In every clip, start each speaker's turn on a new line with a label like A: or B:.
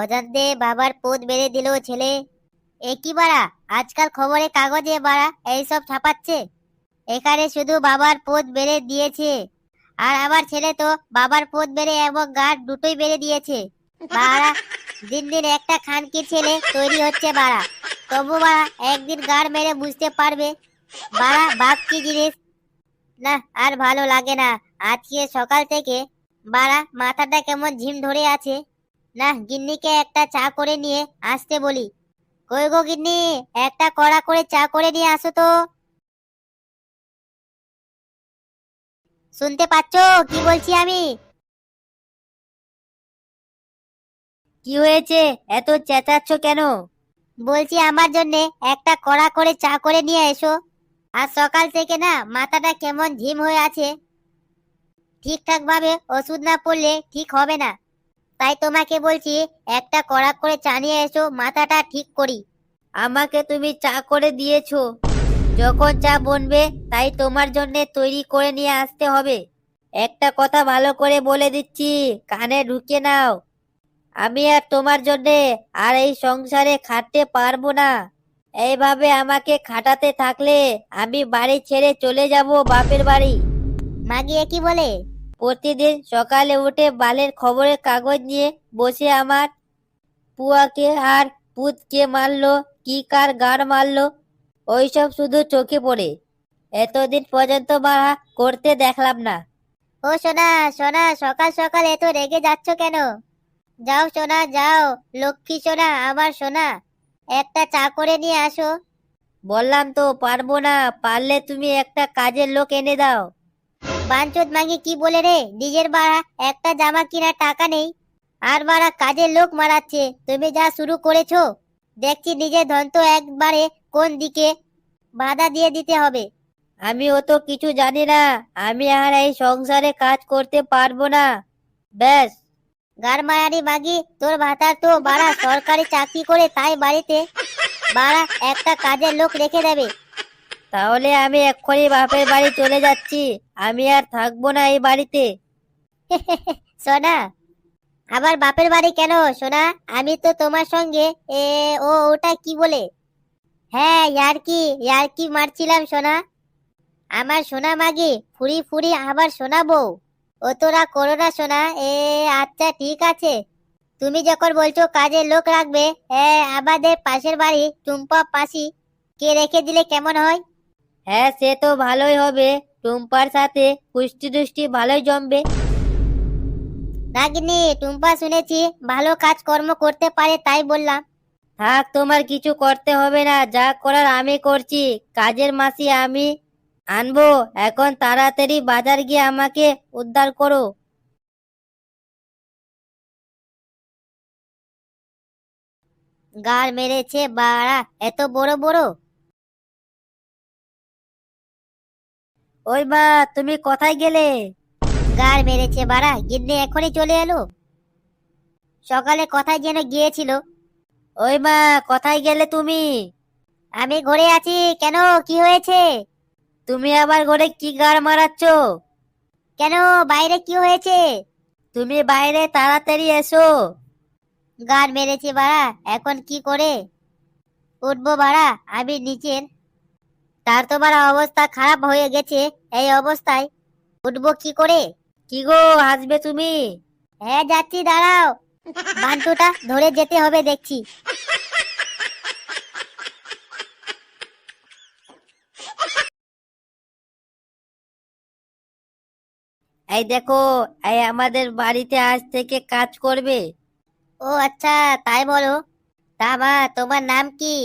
A: অজান্তে বাবার পোদ বেড়ে দিল ছেলে। এ কি বাড়া? আজকাল খবরে কাগজে বাড়া, এইসব ছাপাচ্ছে। এখানে শুধু বাবার পোদ বেড়ে দিয়েছে। আর আমার ছেলে তো বাবার পোদ বেড়ে এবং গাঢ় দুটোই বেড়ে দিয়েছে। বাড়া, দিন দিন একটা খানকি ছেলে তৈরি হচ্ছে বাড়া। তবু বাড়া, একদিন গাড় মেরে বুঝতে পারবে। বাড়া, বাপ কি জিনিস? না, আর ভালো লাগে না। আজকে সকাল থেকে বাড়া, মাথাটা কেমন ঝিম ধরে আছে। না, গিন্নিকে একটা চা করে নিয়ে আসতে বলি। কই গো গিন্নি, একটা কড়া করে চা করে নিয়ে আসো তো। শুনতে পাচ্ছো? কি বলছি আমি? কি হয়েছে? এত চেঁচাচ্ছ কেন? বলছি আমার জন্য একটা কড়া করে চা করে নিয়ে এসো। আর সকাল থেকে না, মাথাটা কেমন ঝিম হয়ে আছে। ঠিকঠাক ভাবে ওষুধ না পড়লে ঠিক হবে না। তাই তোমাকে বলছি, একটা কড়া করে চা নিয়ে এসো, মাথাটা ঠিক করি। আমাকে তুমি চা করে দিয়েছ। যখন চা বনবে, তাই তোমার জন্য তৈরি করে নিয়ে আসতে হবে। একটা কথা ভালো করে বলে দিচ্ছি, কানে ঢুকে নাও। আমি আর তোমার জন্যে আর এই সংসারে খাটতে পারব না। এইভাবে আমাকে খাটাতে থাকলে আমি বাড়ি ছেড়ে চলে যাব বাপের বাড়ি। মাগিয়ে কি বলে? প্রতিদিন সকালে উঠে বালের খবরের কাগজ নিয়ে বসে আমার পুয়াকে আর পুতকে মারলো কি কার গাড় মারলো ওইসব শুধু চোখে পড়ে। এতদিন পর্যন্ত মারা করতে দেখলাম না। ও সোনা সোনা সকাল সকাল এত রেগে যাচ্ছ কেন? যাও সোনা যাও লক্ষ্মী সোনা আমার সোনা একটা চা করে নিয়ে আসো। বললাম তো পারব না পারলে তুমি একটা কাজের লোক এনে দাও। বাঞ্চুত মাগি কি বলে রে? নিজের বাড়া একটা জামা কিনা টাকা নেই। আর বাড়া কাজের লোক মারাচ্ছে। তুমি যা শুরু করেছ? দেখছি নিজের ধন তো একবারে কোন দিকে বাধা দিয়ে দিতে হবে। আমি ও তো কিছু জানি না। আমি আর এই সংসারে কাজ করতে পারব না। ব্যাস। গার মায়ারি মাগি, তোর ভাতার তো বাড়া সরকারি চাকরি করে তাই বাড়িতে। বাড়া একটা কাজের লোক রেখে দেবে। তাহলে আমি এক্ষুনি বাপের বাড়ি চলে যাচ্ছি। আমি আর থাকব না এই বাড়িতে। সোনা, আবার বাপের বাড়ি কেন? সোনা, আমি তো তোমার সঙ্গে। এ, ও, ওটা কি বলে? হ্যাঁ ইয়ারকি ইয়ারকি মারছিলাম, সোনা। আমার সোনা মাগি, ফুরি ফুরি আবার শোনাবো। ও তোরা করো না, সোনা। এ আচ্ছা ঠিক আছে। তুমি যখন বলছো কাজের লোক রাখবে হ্যাঁ আমাদের পাশের বাড়ি টুম্পা পাশি। কে রেখে দিলে কেমন হয়? হ্যাঁ সে তো ভালোই হবে। টুম্পার সাথে কুষ্টি দুষ্টি ভালোই জমবে। নাগিনি টুম্পা শুনেছি ভালো কাজ কর্ম করতে পারে তাই বললাম। থাক তোমার কিছু করতে হবে না যা করার আমি করছি। কাজের মাসি আমি আনব এখন তাড়াতাড়ি বাজার গিয়ে আমাকে উদ্ধার করো। গাল মেরেছে বাড়া এত বড় বড়? ওই মা, তুমি কোথায় গেলে? গাল মেরেছে বাড়া, গিন্নি এখনই চলে এলো। সকালে কোথায় যেন গিয়েছিল। ওই মা, কোথায় গেলে তুমি? আমি ঘরে আছি, কেন? কি হয়েছে? তুমি আবার ঘরে কি গাড় মারাচ্ছ? কেন? বাইরে কি হয়েছে? তুমি বাইরে তাড়াতাড়ি এসো। গান মেরেছে বাড়া, এখন কি করে? উঠবো বাড়া, আমি নিচের তার তো অবস্থা খারাপ হয়ে গেছে। এই অবস্থায় উঠবো কি করে? কি গো হাসবে তুমি? হ্যাঁ যাচ্ছি দাঁড়াও। বান্টুটা ধরে যেতে হবে দেখছি। এই দেখো এই আমাদের বাড়িতে আজ থেকে কাজ করবে। ও আচ্ছা তাই বলো। তা মা তোমার নাম কি?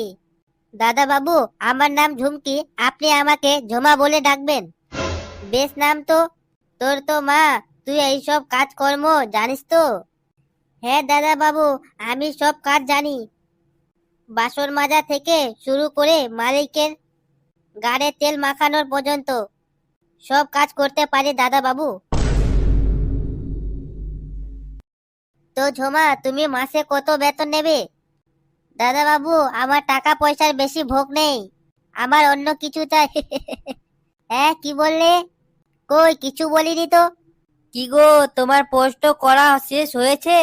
A: দাদা বাবু আমার নাম ঝুমকি, আপনি আমাকে ঝুমা বলে ডাকবেন। বেশ নাম তো, তোর তো মা, তুই এইসব কাজকর্ম জানিস তো? হ্যাঁ দাদা বাবু আমি সব কাজ জানি। বাসন মাজা থেকে শুরু করে মালিকের গাড়ে তেল মাখানোর পর্যন্ত সব কাজ করতে পারি দাদা বাবু তো ঝোমা, তুমি মাসে কত বেতন নেবে? দাদা বাবু, আমার টাকা পয়সার বেশি ভোগ নেই। আমার অন্য কিছু চাই। হ্যাঁ কি বললে? কই, কিছু বলিনি তো। কি গো, তোমার পোস্ট করা শেষ হয়েছে?